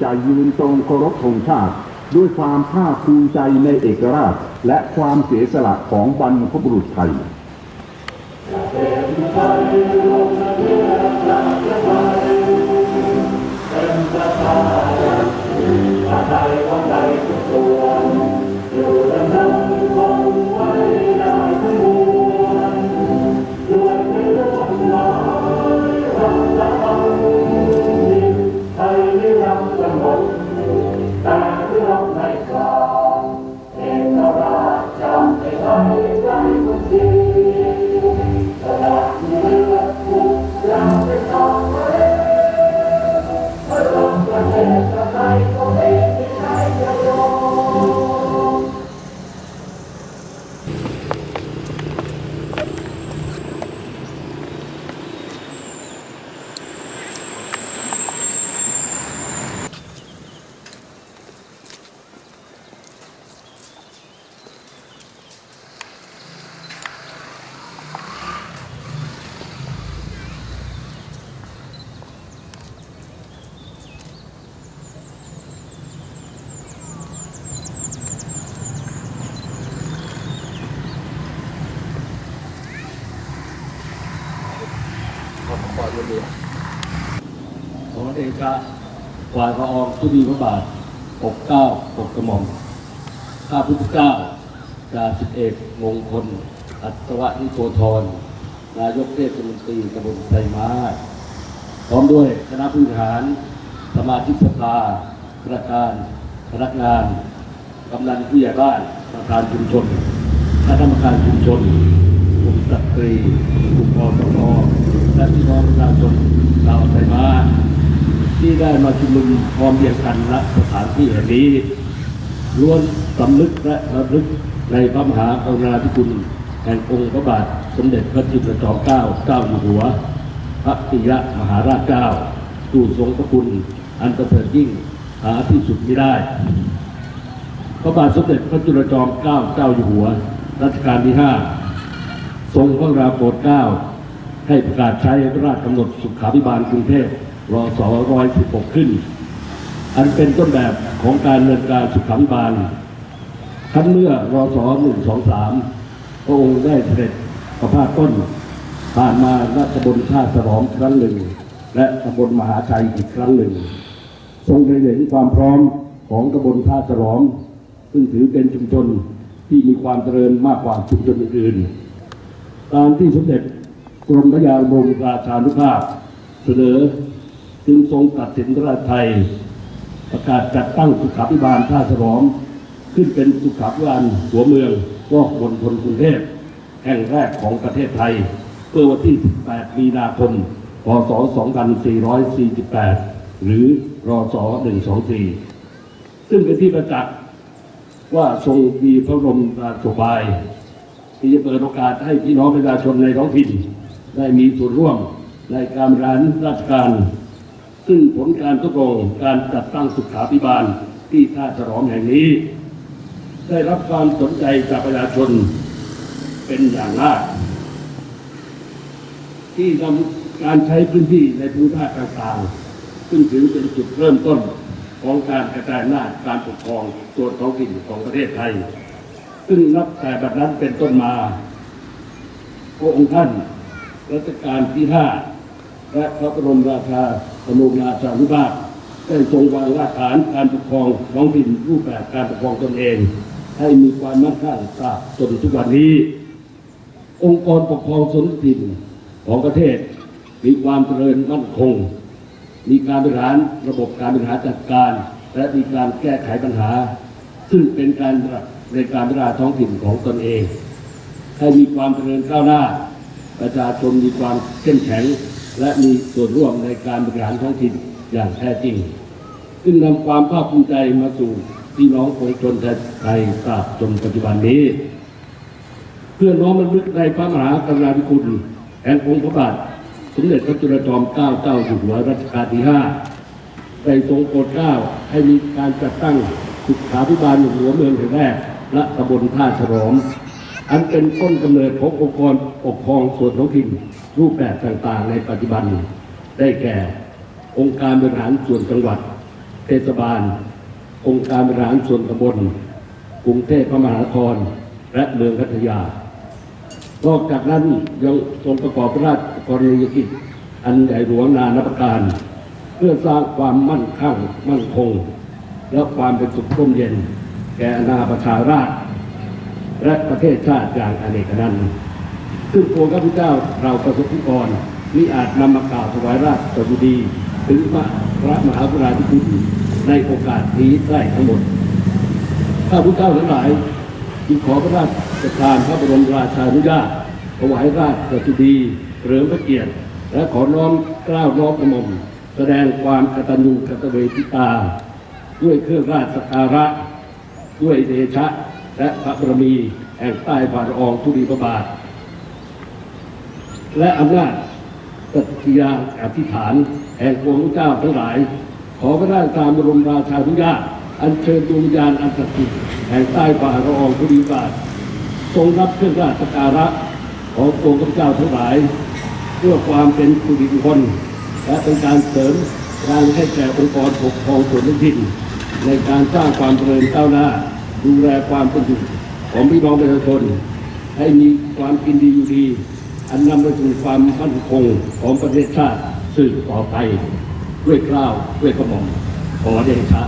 ใจยืนตรงเคารพธงชาติ ด้วยความภาคภูมิใจในเอกราช และความเสียสละของบรรพบุรุษไทย ยไขอเดชะวายพระอองทุดีพระบาทปกเก้าปกกระหม่อมข้าพุทธเจ้าจ่าสิบเอกมงคล อัศวะนิโกธรนายกเทศมนตรีตำบลไซม้าพร้อมด้วยคณะผู้บริหาร สมาชิกสภาประธานพนักงานกำนันผู้ใหญ่บ้านประธานชุมชนคณะกรรมการชุมชนกลุ่มสตรีกลุ่มอสม และพี่น้องประชาชนชาวไทยมาที่ได้มาชุมนุมพร้อมเพียงกันณสถานที่แห่งนี้ล้วนสำนึกและระลึกในพระมหากรุณาธิคุณแห่งองค์พระบาทสมเด็จพระจุลจอมเกล้าเจ้าอยู่หัว พระปิยมหาราชเจ้าตู้ทรงพระคุณอันประเสริฐยิ่งหาที่สุดไม่ได้ พระบาทสมเด็จพระจุลจอมเกล้าเจ้าอยู่หัว รัชกาลที่ห้าทรงพระราโปรดเกล้า ให้ประกาศใช้พระราชกำหนดสุขาภิบาลกรุงเทพรศ116ขึ้น อันเป็นต้นแบบของการดำเนินการสุขาภิบาลครั้นเมื่อรศ123พระองค์ได้เสด็จประพาสต้น ผ่านมาราชบนท่าสลอมครั้งหนึ่ง และตำบลมหาชัยอีกครั้งหนึ่ง ทรงได้เห็นความพร้อมของตำบลท่าสลอม ซึ่งถือเป็นชุมชนที่มีความเจริญมากกว่าชุมชนอื่นๆตามที่สมเด็จ กรมพระยาบรมราชานุภาพ เสนอจึงทรงตัดสินพระราชไทย ประกาศจัดตั้งสุขาภิบาลท่าสลอม ขึ้นเป็นสุขาภิบาลหัวเมืองวอกบนทนกรุงเทพแห่งแรกของประเทศไทยเมื่อวันที่ 18 มีนาคม พศ 2448 หรือรศ124 ซึ่งเป็นที่ประจักษ์ว่าทรงมีพระบรมราชโอบาย ที่จะเปิดโอกาสให้พี่น้องประชาชนในท้องถิ่น ได้มีส่วนร่วมในการบริหารราชการ ซึ่งผลการทดลองการจัดตั้งสุขาภิบาลที่ท่าฉลอมแห่งนี้ ได้รับความสนใจจากประชาชนเป็นอย่างมาก ที่นำการใช้พื้นที่ในภูมิภาคต่างๆ ซึ่งถือเป็นจุดเริ่มต้นของการกระจายอำนาจการปกครองส่วนท้องถิ่นของประเทศไทย ซึ่งนับแต่บัดนั้นเป็นต้นมาพระองค์ท่าน รัชกาลที่ห้าและพระบรมราชาสมุราชานุภาพได้ทรงวางรากฐานการปกครองท้องถิ่นรูปแบบการปกครองตนเอง ให้มีความมั่นคงตราบจนทุกวันนี้ องค์กรปกครองส่วนท้องถิ่นของประเทศมีความเจริญมั่นคง มีการบริหารระบบการบริหารจัดการ และมีการแก้ไขปัญหา ซึ่งเป็นการในการบริหารท้องถิ่นของตนเอง ให้มีความเจริญก้าวหน้า ประชาชนมีความเข้มแข็ง และมีส่วนร่วมในการบริหารท้องถิ่นอย่างแท้จริง ซึ่งนำความภาคภูมิใจมาสู่พี่น้องประชาชนไทยตราบจนปัจจุบันนี้ เพื่อน้อมรำลึกในพระมหากรุณาธิคุณแห่งองค์พระบาทสมเด็จพระจุลจอมเกล้าเจ้าอยู่หัวรัชกาลที่ห้าได้ทรงโปรดเกล้าให้มีการจัดตั้งสุขาภิบาลหัวเมืองแห่งแรกและตำบลท่าฉลอม อันเป็นต้นกำเนิดขององค์กรปกครองส่วนท้องถิ่นรูปแบบต่างๆ ในปัจจุบัน ได้แก่ องค์การบริหารส่วนจังหวัด เทศบาล องค์การบริหารส่วนตำบลกรุงเทพมหานคร และเมืองพัทยานอกจากนั้นยังทรงประกอบพระราชกรณียกิจ อันใหญ่หลวงนานาประการ เพื่อสร้างความมั่นคงมั่นคง และความเป็นสุขร่มเย็น แก่อาณาประชาราษฎร และประเทศชาติอย่างอเนกนันต์ซึ่งพวกข้าพเจ้าเราประสบนิกรมิอาจนำมากล่าวถวายราชสดุดีถึงพระมหากรุณาธิคุณในโอกาสนี้ได้ทั้งหมด ข้าพุทธเจ้าทั้งหลายจึงขอพระราชทานพระบรมราชานุญาตถวายราชสดุดีเริมพระเกียรติ และขอน้อมกล้าน้อมกระหม่อมแสดงความกตัญญูกตเวทิตา ด้วยเครื่องราชสักการะ ด้วยเดชะ และพระบรมีแห่งใต้ฝ่าละองธุลีพระบาท และอำนาจสัตยาอธิษฐาน แห่งพวงพระเจ้าทั้งหลาย ขอพระราชทานบรมราชานุญาตอัญเชิญดวงวิญญาณอันศักดิ์สิทธิ์แห่งใต้ฝ่าละองธุลีพระบาท ทรงรับเครื่องราชสักการะของพวงพระเจ้าทั้งหลาย เพื่อความเป็นสุริมงคลและเป็นการเสริมการให้แก่องค์กรปกครองส่วนท้องถิ่นในการสร้างความเจริญก้าวหน้า ดูแลความเป็นอยู่ของพี่น้องประชาชนให้มีความกินดีอยู่ดี อันนำไปสู่ความมั่นคงของประเทศชาติสืบต่อไป ด้วยกล้าวด้วยกระหม่อมขอเดชะ